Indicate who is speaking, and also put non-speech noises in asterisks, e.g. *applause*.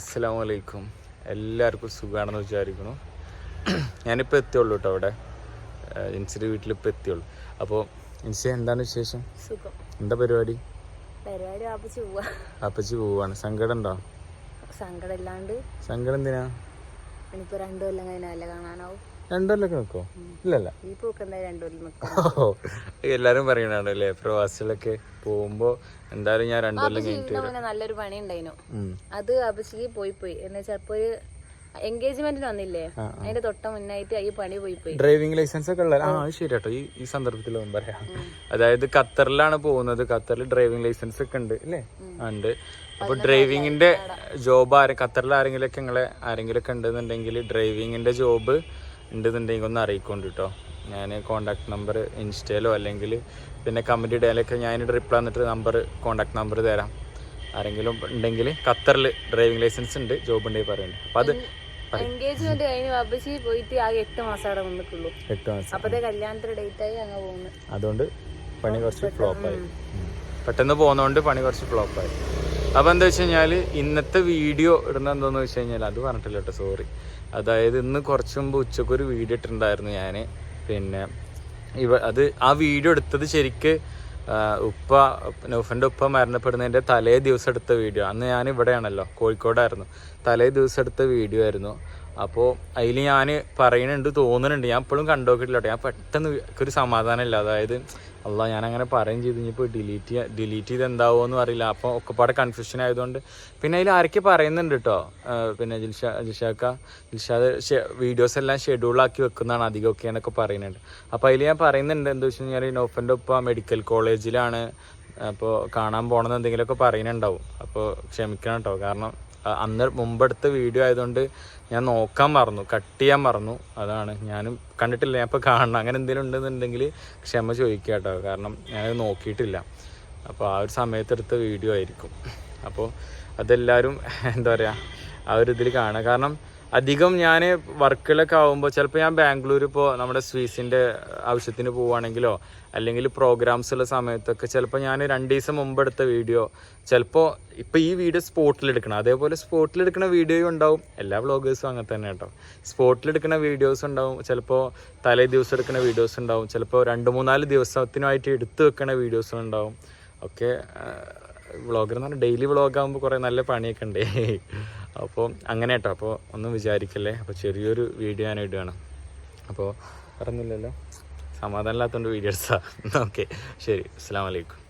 Speaker 1: അസ്സാം വലൈക്കും എല്ലാവർക്കും സുഖമാണെന്ന് വിചാരിക്കുന്നു. ഞാനിപ്പോൾ എത്തിയുള്ളൂ കേട്ടോ അവിടെ. ഇൻസിയുടെ വീട്ടിൽ ഇപ്പോൾ എത്തിയുള്ളൂ. അപ്പോൾ ഇൻസി എന്താണ് വിശേഷം? എന്താ പരിപാടി? അപ്പച്ചി പോവാണ്. സങ്കടം ഉണ്ടോ?
Speaker 2: സങ്കടം
Speaker 1: എന്തിനാ?
Speaker 2: ഇനിയിപ്പോ രണ്ടു കൊല്ലം കഴിഞ്ഞാലേ കാണാനാവും.
Speaker 1: രണ്ടല്ലൊക്കെ നിൽക്കോ ഇല്ലല്ല.
Speaker 2: ഈ നിൽക്കും
Speaker 1: ഓ എല്ലാരും പറയണാണ് അല്ലേ? പ്രവാസികളൊക്കെ പോകുമ്പോ എന്തായാലും ഞാൻ രണ്ടുകൊല്ലം കഴിഞ്ഞിട്ട്
Speaker 2: നല്ലൊരു പണി ഉണ്ടായിരുന്നു
Speaker 1: ഉം.
Speaker 2: അത് അപ്പച്ചിക്ക് പോയി പോയി. എന്ന് ഒരു എൻഗേജ്മെന്റിന് വന്നില്ലേ? അതിന്റെ തൊട്ട മുന്നായിട്ട് ഈ പണി പോയി പോയി.
Speaker 1: ഡ്രൈവിംഗ് ലൈസൻസ് ഒക്കെ ഉള്ള ആ അത് ശരി കേട്ടോ. ഈ ഈ സന്ദർഭത്തിൽ ഒന്നും പറയാം. അതായത് ഖത്തറിലാണ് പോകുന്നത്. ഖത്തറിൽ ഡ്രൈവിംഗ് ലൈസൻസ് ഒക്കെ ഉണ്ട് അല്ലേ? ആ, ഉണ്ട്. അപ്പൊ ഡ്രൈവിങ്ങിന്റെ ജോബ് ആരെ ഖത്തറിൽ ആരെങ്കിലും ഒക്കെ നിങ്ങളെ ആരെങ്കിലും ഒക്കെ ഉണ്ടെന്നുണ്ടെങ്കിൽ ഡ്രൈവിംഗിന്റെ ജോബ് ഉണ്ടെന്നുണ്ടെങ്കിൽ ഒന്ന് അറിയിക്കൊണ്ട് കേട്ടോ ഞാൻ കോണ്ടാക്ട് നമ്പർ ഇൻസ്റ്റയിലോ അല്ലെങ്കിൽ പിന്നെ കമന്റ് ഇടയിലൊക്കെ ഞാൻ റിപ്ലൈ വന്നിട്ട് നമ്പർ കോണ്ടാക്ട് നമ്പർ തരാം. ആരെങ്കിലും ഉണ്ടെങ്കിൽ ഖത്തറിൽ ഡ്രൈവിംഗ് ലൈസൻസ് ഉണ്ട് ജോബ് ഉണ്ടെങ്കിൽ പറയുന്നുണ്ട് അപ്പം അത്
Speaker 2: എൻഗേജ്മെന്റ് കഴിഞ്ഞ് അപ്പച്ചി പോയിട്ട് ആകെ എട്ട് മാസം അവിടെ
Speaker 1: എട്ട് മാസം.
Speaker 2: അപ്പത്തെ ഡേറ്റ് ആയി അങ്ങ് പോകുന്നു.
Speaker 1: അതുകൊണ്ട് പണി കുറച്ച് ഫ്ലോപ്പായി പെട്ടെന്ന് പോകുന്നതുകൊണ്ട് പണി കുറച്ച് ഫ്ലോപ്പായി അപ്പോൾ എന്താ വെച്ച് കഴിഞ്ഞാൽ ഇന്നത്തെ വീഡിയോ ഇടുന്ന എന്താന്ന് വെച്ച് കഴിഞ്ഞാൽ അത് പറഞ്ഞിട്ടില്ല കേട്ടോ സോറി അതായത് ഇന്ന് കുറച്ച് മുമ്പ് ഉച്ചയ്ക്ക് ഒരു വീഡിയോ ഇട്ടിട്ടുണ്ടായിരുന്നു ഞാൻ പിന്നെ ഇവ അത് ആ വീഡിയോ എടുത്തത് ശരിക്ക് ഉപ്പ നൗഫന്റെ ഉപ്പ മരണപ്പെടുന്നതിന്റെ തലേ ദിവസം എടുത്ത വീഡിയോ. അന്ന് ഞാൻ ഇവിടെയാണല്ലോ കോഴിക്കോടായിരുന്നു. തലേ ദിവസം എടുത്ത വീഡിയോ ആയിരുന്നു. അപ്പോൾ അതിൽ ഞാൻ പറയുന്നുണ്ട് തോന്നുന്നുണ്ട് ഞാൻ ഇപ്പോഴും കണ്ടോക്കിട്ടില്ല കേട്ടോ. ഞാൻ പെട്ടെന്ന് ഒരു സമാധാനം ഇല്ല. അതായത് അല്ല ഞാൻ അങ്ങനെ പറയും ചെയ്ത് ഇനിയിപ്പോൾ ഡിലീറ്റ് ഡിലീറ്റ് ചെയ്ത് എന്താവോ എന്ന് അറിയില്ല. അപ്പോൾ ഒക്കെപ്പാടെ കൺഫ്യൂഷൻ ആയതുകൊണ്ട്. പിന്നെ അതിൽ ആരൊക്കെ പറയുന്നുണ്ട് കേട്ടോ പിന്നെ ജിൽഷ ജിഷാക്ക ജിൽഷാദ് വീഡിയോസ് എല്ലാം ഷെഡ്യൂളാക്കി വെക്കുന്നതാണ് അധികമൊക്കെ എന്നൊക്കെ പറയുന്നുണ്ട്. അപ്പോൾ അതിൽ ഞാൻ പറയുന്നുണ്ട് എന്താ വെച്ച് കഴിഞ്ഞാൽ നോഫന്റെ ഒപ്പം മെഡിക്കൽ കോളേജിലാണ് അപ്പോൾ കാണാൻ പോകണമെന്ന് എന്തെങ്കിലുമൊക്കെ പറയുന്നുണ്ടാവും. അപ്പോൾ ക്ഷമിക്കണം കേട്ടോ കാരണം അന്ന് മുമ്പെടുത്ത വീഡിയോ ആയതുകൊണ്ട് ഞാൻ നോക്കാൻ മറന്നു കട്ട് ചെയ്യാൻ മറന്നു. അതാണ്. ഞാനും കണ്ടിട്ടില്ല ഞാൻ ഇപ്പോൾ കാണണം. അങ്ങനെ എന്തെങ്കിലും ഉണ്ടെന്നുണ്ടെങ്കിൽ ക്ഷമ ചോദിക്കുക കേട്ടോ. കാരണം ഞാനത് നോക്കിയിട്ടില്ല. അപ്പോൾ ആ ഒരു സമയത്തെടുത്ത വീഡിയോ ആയിരിക്കും. അപ്പോൾ അതെല്ലാവരും എന്താ പറയുക ആ ഒരു ഇതിൽ കാണുക. കാരണം അധികം ഞാൻ വർക്കുകളൊക്കെ ആകുമ്പോൾ ചിലപ്പോൾ ഞാൻ ബാംഗ്ലൂർ ഇപ്പോൾ നമ്മുടെ സ്വീസിന്റെ ആവശ്യത്തിന് പോവുകയാണെങ്കിലോ അല്ലെങ്കിൽ പ്രോഗ്രാംസ് ഉള്ള സമയത്തൊക്കെ ചിലപ്പോൾ ഞാൻ രണ്ട് ദിവസം മുമ്പ് എടുത്ത വീഡിയോ ചിലപ്പോൾ ഇപ്പോൾ ഈ വീഡിയോ സ്പോട്ടിലെടുക്കണം. അതേപോലെ സ്പോട്ടിലെടുക്കുന്ന വീഡിയോയും വീഡിയോ ഉണ്ടാവും. എല്ലാ വ്ളോഗേഴ്സും അങ്ങനെ തന്നെ കേട്ടോ. സ്പോട്ടിലെടുക്കുന്ന വീഡിയോസ് ഉണ്ടാവും. ചിലപ്പോൾ തലേ ദിവസം എടുക്കുന്ന വീഡിയോസ് ഉണ്ടാവും. ചിലപ്പോൾ രണ്ട് മൂന്നാൽ ദിവസത്തിനുമായിട്ട് എടുത്തു വെക്കുന്ന വീഡിയോസ് ഉണ്ടാവും. ഒക്കെ വ്ളോഗർ എന്ന് പറഞ്ഞാൽ ഡെയിലി വ്ളോഗ് ആകുമ്പോൾ കുറേ നല്ല പണിയൊക്കെ ഉണ്ട്. അപ്പോൾ അങ്ങനെ കേട്ടോ അപ്പോൾ ഒന്നും വിചാരിക്കല്ലേ. അപ്പോൾ ചെറിയൊരു വീഡിയോ ഞാൻ ഇടുകയാണ്. അപ്പോൾ പറഞ്ഞില്ലല്ലോ. സമാധാനമില്ലാത്തതുകൊണ്ട് വീഡിയോ എടുത്താൽ ഓക്കെ *laughs* ശരി. അസ്സാം വലൈക്കും